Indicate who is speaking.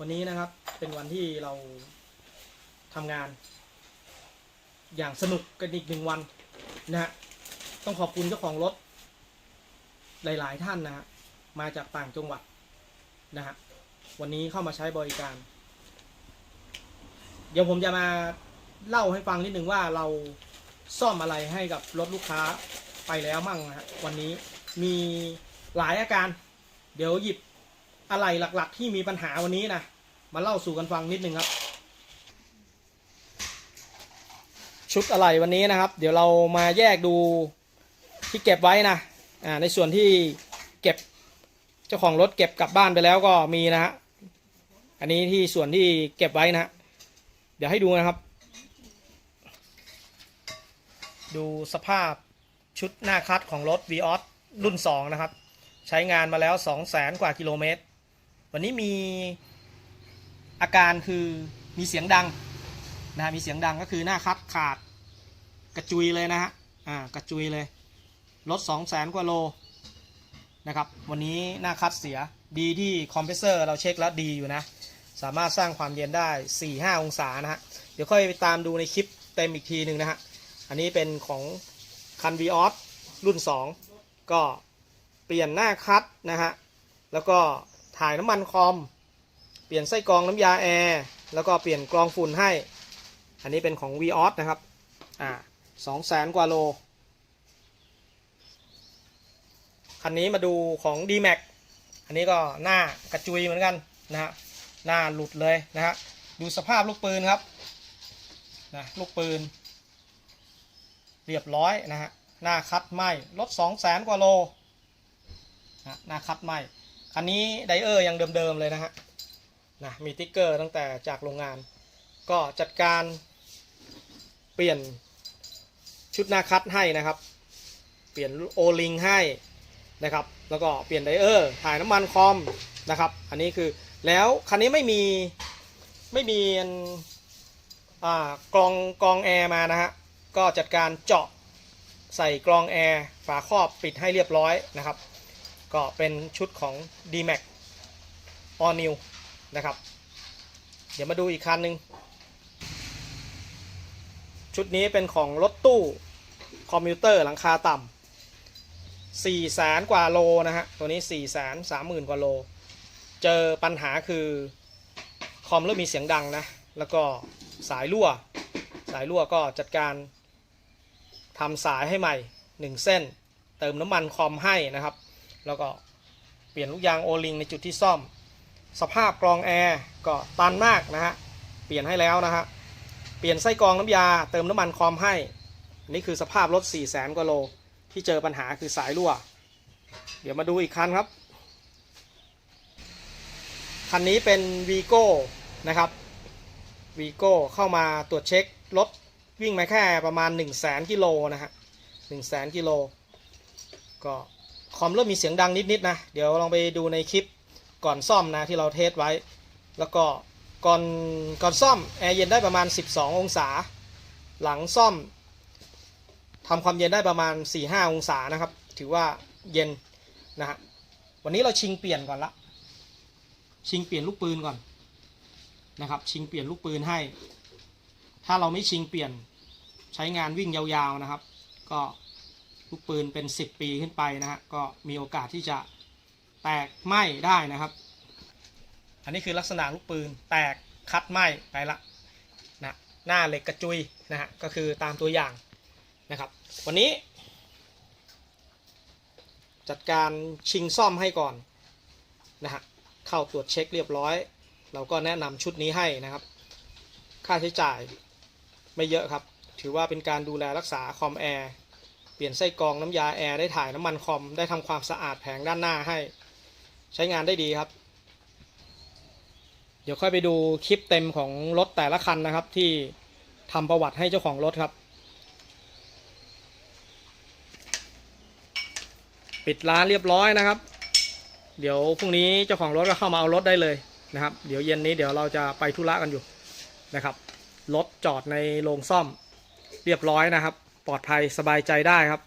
Speaker 1: วันนี้นะครับเป็นวันที่เราทำงาน อย่างสนุกกันอีกหนึ่งวันนะฮะต้องขอบคุณเจ้าของรถ หลาย ๆ ท่านนะฮะมาจากต่างจังหวัดนะฮะวันนี้เข้ามาใช้บริการ เดี๋ยวผมจะมาเล่าให้ฟังนิดหนึ่งว่าเราซ่อมอะไรให้กับรถลูกค้าไปแล้วมั่งนะฮะวันนี้มีหลายอาการ เดี๋ยวหยิบ อะไรหลัก ๆ ที่มีปัญหาวันนี้นะมาเล่าสู่กันฟังนิดนึงครับ ชุดอะไรวันนี้นะครับ เดี๋ยวเรามาแยกดูที่เก็บไว้นะอ่าในส่วนที่เก็บเจ้าของรถเก็บกลับบ้านไปแล้วก็มีนะฮะอันนี้ที่ส่วนที่เก็บไว้นะฮะเดี๋ยวให้ดูนะครับ ดูสภาพชุดหน้าคัดของรถ v ีออสรุ่น 2 นะครับ ใช้งานมาแล้ว 2 0 0แสนกว่ากิโลเมตร วันนี้มีอาการคือมีเสียงดังนะฮะมีเสียงดังก็คือหน้าคัดขาดกระจุยเลยนะฮะอ่ากระจุยเลยรถ2 0 0แสนกว่าโลนะครับวันนี้หน้าคัดเสียดีที่คอมเพรสเซอร์เราเช็คแล้วดีอยู่นะ สามารถสร้างความเย็นได้ 4-5 องศานะฮะเดี๋ยวค่อยไปตามดูในคลิปเต็มอีกทีหนึ่งนะฮะอันนี้เป็นของคัน v ีออสรุ่น 2 ก็เปลี่ยนหน้าคัดนะฮะแล้วก็ ถ่ายน้ำมันคอม เปลี่ยนไส้กรองน้ำยาแอร์แล้วก็เปลี่ยนกรองฝุ่นให้ อันนี้เป็นของ v ีออสนะครับ อ่าสองแสนกว่าโล คันนี้มาดูของ d m a x อันนี้ก็หน้ากระจุยเหมือนกันนะฮะ หน้าหลุดเลยนะฮะ ดูสภาพลูกปืนครับ นะลูกปืน เรียบร้อยนะฮะ หน้าคัดไหมรถ2 0 0แสนกว่าโลนะหน้าคัดไหม คันนี้ไดเออร์ยังเดิมๆเลยนะฮะนะมีติ๊กเกอร์ตั้งแต่จากโรงงาน ก็จัดการเปลี่ยนชุดหน้าคัดให้นะครับ เปลี่ยนโอลิงให้นะครับ แล้วก็เปลี่ยนไดเออร์ถ่ายน้ำมันคอมนะครับ อันนี้คือแล้วคันนี้ไม่มีไม่มีอ่ากรองกรองแอร์มานะฮะ ก็จัดการเจาะใส่กรองแอร์ฝาครอบปิดให้เรียบร้อยนะครับ ก็เป็นชุดของ D-Max All New นะครับ เดี๋ยวมาดูอีกคันหนึ่งชุดนี้เป็นของรถตู้คอมพิวเตอร์หลังคาต่ำสี่แสนกว่าโลนะฮะ ตัวนี้4ี่แสนสามหมื่นกว่าโล เจอปัญหาคือคอมเริ่มมีเสียงดังนะ แล้วก็สายรั่ว สายรั่วก็จัดการทำสายให้ใหม่ 1 เส้น เติมน้ำมันคอมให้นะครับ แล้วก็เปลี่ยนลูกยางโอลิงในจุดที่ซ่อม สภาพกรองแอร์ก็ตันมากนะฮะ เปลี่ยนให้แล้วนะฮะ เปลี่ยนไส้กรองน้ำยาเติมน้ำมันคอมให้ นี่คือสภาพรถ4 0 0แสนกว่าโล ที่เจอปัญหาคือสายรั่ว เดี๋ยวมาดูอีกคันครับ คันนี้เป็นวีโก้นะครับวีโก้เข้ามาตรวจเช็ครถวิ่งมาแค่ประมาณ 1 0 0 0 0แสนกิโลนะฮะหนึ่งแสนกิโลก็ คอมเริ่มมีเสียงดังนิดๆนะ เดี๋ยวลองไปดูในคลิปก่อนซ่อมนะที่เราเทสไว้ แล้วก็ก่อนก่อนซ่อมแอร์เย็นได้ประมาณ 12 องศา หลังซ่อมทำความเย็นได้ประมาณ 4-5 องศานะครับ ถือว่าเย็นนะฮะ วันนี้เราชิงเปลี่ยนก่อนละ ชิงเปลี่ยนลูกปืนก่อนนะครับ ชิงเปลี่ยนลูกปืนให้ ถ้าเราไม่ชิงเปลี่ยนใช้งานวิ่งยาวๆนะครับ ก็ ลูกปืนเป็น 10 ปีขึ้นไปนะฮะก็มีโอกาสที่จะแตกไหม้ได้นะครับ อันนี้คือลักษณะลูกปืนแตกคัดไหม้ไปละนะหน้าเหล็กกระจุยนะฮะก็คือตามตัวอย่างนะครับ วันนี้ จัดการชิงซ่อมให้ก่อนนะฮะเข้าตรวจเช็คเรียบร้อย เราก็แนะนำชุดนี้ให้นะครับ ค่าใช้จ่ายไม่เยอะครับ ถือว่าเป็นการดูแลรักษาคอมแอร์ เปลี่ยนไส้กรองน้ำยาแอร์ได้ถ่ายน้ำมันคอมได้ทำความสะอาดแผงด้านหน้าให้ ใช้งานได้ดีครับ เดี๋ยวค่อยไปดูคลิปเต็มของรถแต่ละคันนะครับ ที่ทำประวัติให้เจ้าของรถครับ ปิดร้านเรียบร้อยนะครับ เดี๋ยวพรุ่งนี้เจ้าของรถก็เข้ามาเอารถได้เลยนะครับ เดี๋ยวเย็นนี้เดี๋ยวเราจะไปธุระกันอยู่นะครับรถจอดในโรงซ่อมเรียบร้อยนะครับ ปลอดภัยสบายใจได้ครับ